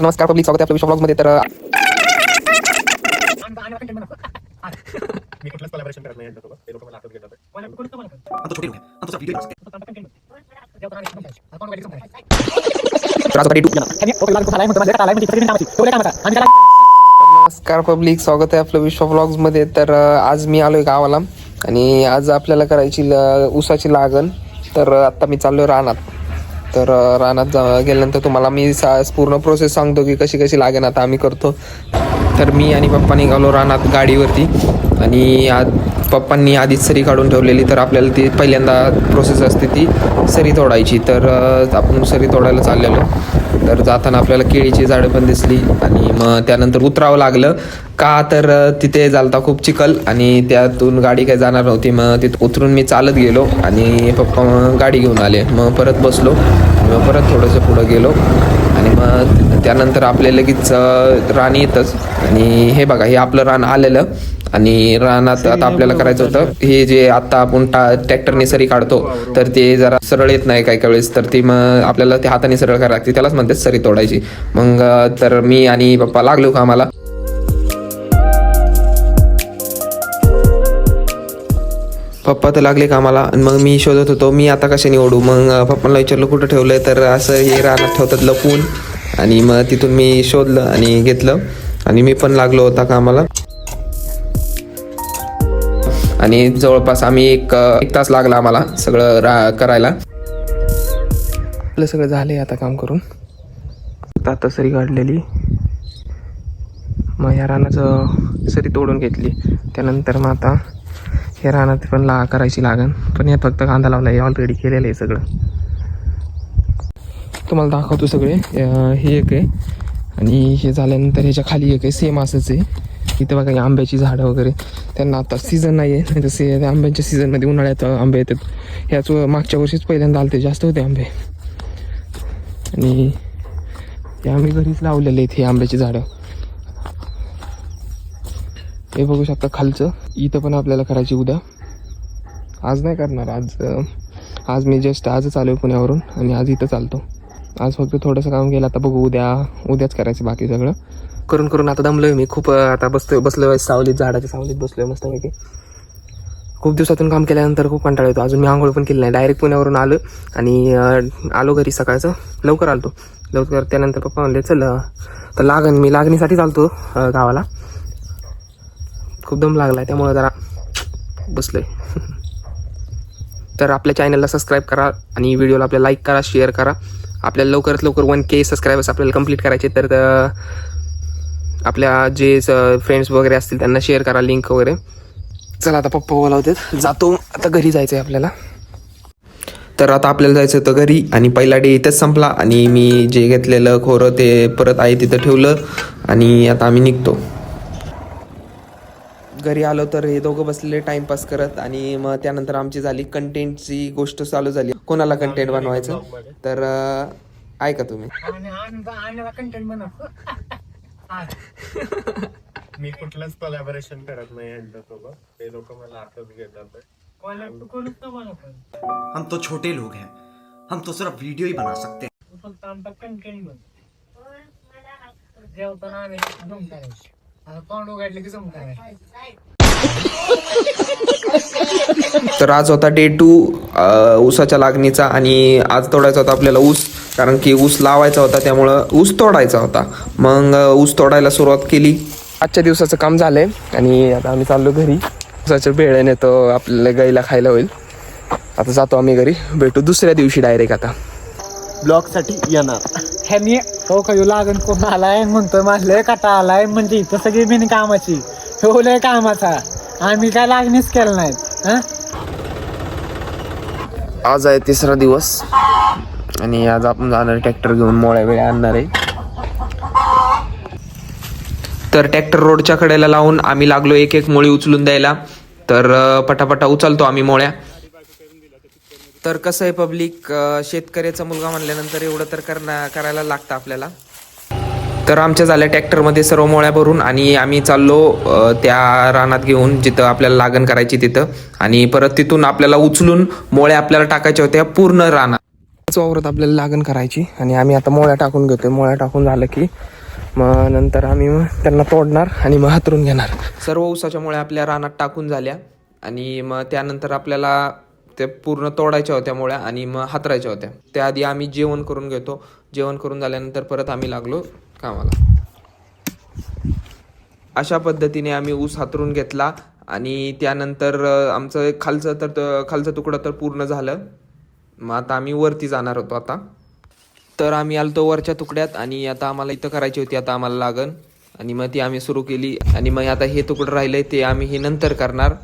नमस्कार पब्लिक स्वागत आहे आपल्या विश्वमध्ये. तर नमस्कार पब्लिक स्वागत आहे आपलं विश्व ब्लॉग्समध्ये. तर आज मी आलोय गावाला आणि आज आपल्याला करायची उसाची ऊसाची लागण. तर आता मी चाललोय रानात. तर रानात जा गेल्यानंतर तुम्हाला मी सा पूर्ण प्रोसेस सांगतो की कशी कशी लागेल आता आम्ही करतो. तर मी आणि पप्पा निघालो रानात गाडीवरती. आणि आज पप्पांनी आधीच सरी काढून ठेवलेली तर आपल्याला ती पहिल्यांदा प्रोसेस असते ती सरी तोडायची. तर आपण सरी तोडायला चाललेलो. तर जाताना आपल्याला केळीची झाडं पण दिसली आणि मग त्यानंतर उतरावं लागलं. का तर तिथे झालता खूप चिखल आणि त्यातून गाडी काही जाणार नव्हती. मग तिथं उतरून मी चालत गेलो आणि पप्पा गाडी घेऊन आले. मग परत बसलो मग परत थोडंसं पुढं गेलो. मग त्यानंतर आपले लगेच रान येतच. आणि हे बघा हे आपलं रान आलेलं. आणि रानात आता आपल्याला करायचं होतं. हे जे आता आपण टा ट्रॅक्टरने सरी काढतो तर ते जरा सरळ येत नाही काही काही वेळेस. तर ती मग आपल्याला ते हाताने सरळ करायला लागते. त्यालाच म्हणते सरी तोडायची. मग तर मी आणि पप्पा लागलो का आम्हाला? पप्पा तर लागले कामाला आणि मग मी शोधत होतो मी आता कशाने ओढू? मग अं, पप्पांना विचारलं कुठं ठेवलंय? तर असं हे रानात ठेवतात लपून. आणि मग तिथून मी शोधलं आणि घेतलं. आणि मी पण लागलो होता कामाला. आणि जवळपास आम्ही एक एक तास लागला आम्हाला सगळं रा करायला. आपलं सगळं झालंय आता काम करून. आता सरी काढलेली. मग ह्या रानाचं सरी तोडून घेतली. त्यानंतर मग आता हे रानात पण ला करायची लागन पण हे फक्त कांदा लावला आहे ऑलरेडी केलेलं आहे सगळं. तुम्हाला दाखवतो सगळे. हे एक आहे. आणि हे झाल्यानंतर ह्याच्या खाली एक आहे सेम असंच आहे. इथं बघा आंब्याची झाडं वगैरे. त्यांना आता सीझन नाही आहे नाही तसे आंब्यांच्या सीझनमध्ये उन्हाळ्यात आंबे येतात. ह्याच मागच्या वर्षीच पहिल्यांदा आलते जास्त होते आंबे. आणि हे आम्ही घरीच लावलेले आहेत हे आंब्याची झाडं. हे बघू शकता खालचं. इथं पण आपल्याला करायची उद्या. आज नाही करणार आज आज मी जस्ट आजच आलो आहे पुण्यावरून आणि आज इथं चालतो. आज फक्त थोडंसं काम केलं आता बघू उद्या उद्याच करायचं बाकी सगळं. करून करून आता दमलोय मी खूप आता बसतोय बसलोय सावलीत झाडाच्या सावलीत बसलोय मस्तपैकी. खूप दिवसातून काम केल्यानंतर खूप कंटाळा येतो अजून मी आंघोळ पण केली नाही. डायरेक्ट पुण्यावरून आलो आणि आलो घरी सकाळचं. लवकर आलतो. लवकर त्यानंतर पप्पा म्हणले चल तर लागण मी लागणीसाठी चालतो गावाला. खूप दम लागला आहे त्यामुळे जरा बसलोय. तर आपल्या चॅनलला सबस्क्राईब करा आणि व्हिडिओला आपल्या लाईक करा शेअर करा. आपल्याला लवकरात लवकर वन के सबस्क्रायबर्स आपल्याला कंप्लीट करायचे तर आपल्या जे फ्रेंड्स वगैरे असतील त्यांना शेअर करा लिंक वगैरे. चला आता पप्पा बोलावतात. जातो आता घरी जायचं आहे आपल्याला. तर आता आपल्याला जायचं होतं घरी आणि पहिला डे इथंच संपला आणि मी जे घेतलेलं खोरं ते परत आहे तिथं ठेवलं आणि आता आम्ही निघतो. घरी आलो तर हे दोघं बसलेले टाइमपास करत आणि मग त्यानंतर आमची झाली कंटेंटची गोष्ट चालू झाली. कोणाला कंटेंट बनवायचं? तर ऐका तुम्ही. कंटेंट बनव. मी कुठलंच कोलॅबरेशन करत नाही यांच्यासोबत ते लोक मला हातात घेतात. हम तो छोटे लोग हैं। हम तो सिर्फ वीडियो ही बना सकते हैं। फक्त आमचा कंटेंट बन जेवताना आम्ही उघडले की तर आज होता डे टू ऊसाच्या लागणीचा आणि आज तोडायचा होता आपल्याला ऊस कारण की ऊस लावायचा होता त्यामुळं ऊस तोडायचा होता. मग ऊस तोडायला सुरुवात केली. आजच्या दिवसाचं काम झालंय आणि आता आम्ही चाललो घरी. ऊसाच्या बेळ्याने तो आपल्याला गाईला खायला होईल. आता जातो आम्ही घरी. भेटू दुसऱ्या दिवशी डायरेक्ट आता. ब्लॉगसाठी येणार. ह्यांनी हो का ह्यो लागण कोण आलाय? म्हणतोय माझं काटा आलाय. म्हणजे इथं सगळी बिन कामाची हो लय कामाचा. आम्ही काय लागणीच केलं नाहीत आज आहे तिसरा दिवस. आणि आज आपण जाणार ट्रॅक्टर घेऊन. मोळ्या वेळ आणणार आहे. तर ट्रॅक्टर रोडच्या कडेला लावून आम्ही लागलो एक एक मोळी उचलून द्यायला. तर पटापटा उचलतो आम्ही मोळ्या. तर कसं आहे पब्लिक शेतकऱ्याचा मुलगा म्हणल्यानंतर एवढं तर करणं करायला लागतं आपल्याला. तर आमच्या झाल्या ट्रॅक्टरमध्ये सर्व मोळ्या भरून आणि आम्ही चाललो त्या रानात घेऊन जिथं आपल्याला लागण करायची तिथं. आणि परत तिथून आपल्याला उचलून मोळ्या आपल्याला टाकायच्या होत्या पूर्ण रानात. वावरात आपल्याला लागण करायची आणि आम्ही आता मोळ्या टाकून घेतोय. मोळ्या टाकून झालं की मग नंतर आम्ही मग त्यांना तोडणार आणि मग हातरून घेणार. सर्व उसाच्या मुळे आपल्या रानात टाकून झाल्या आणि मग त्यानंतर आपल्याला ते पूर्ण तोडायच्या होत्या मुळ्या आणि मग हातरायच्या होत्या. त्याआधी आम्ही जेवण करून घेतो. जेवण करून झाल्यानंतर परत आम्ही लागलो कामाला. अशा पद्धतीने आम्ही ऊस हातरून घेतला आणि त्यानंतर आमचं खालचं तर खालचं तुकडं तर पूर्ण झालं. मग आता आम्ही वरती जाणार होतो आता. तर आम्ही आलतो वरच्या तुकड्यात आणि आता आम्हाला इथं करायची होती आता आम्हाला लागन आणि मग ती आम्ही सुरू केली. आणि मग आता हे तुकडं राहिलं ते आम्ही हे नंतर करणार.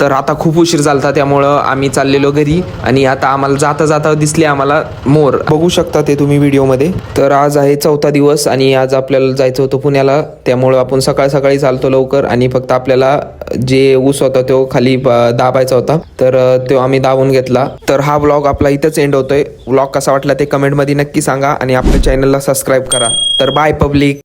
तर आता खूप उशीर झालता त्यामुळं आम्ही चाललेलो घरी आणि आता आम्हाला जाता जाता दिसले आम्हाला मोर. बघू शकता ते तुम्ही व्हिडिओमध्ये. तर आज आहे चौथा दिवस आणि आज आपल्याला जायचं होतं पुण्याला. त्यामुळं आपण सकाळ सकाळी चालतो लवकर आणि फक्त आपल्याला जे ऊस होता तो खाली दाबायचा होता. तर तो आम्ही दाबून घेतला. तर हा ब्लॉग आपला इथंच एंड होतोय. ब्लॉग कसा वाटला ते कमेंटमध्ये नक्की सांगा आणि आपल्या चॅनलला सबस्क्राईब करा. तर बाय पब्लिक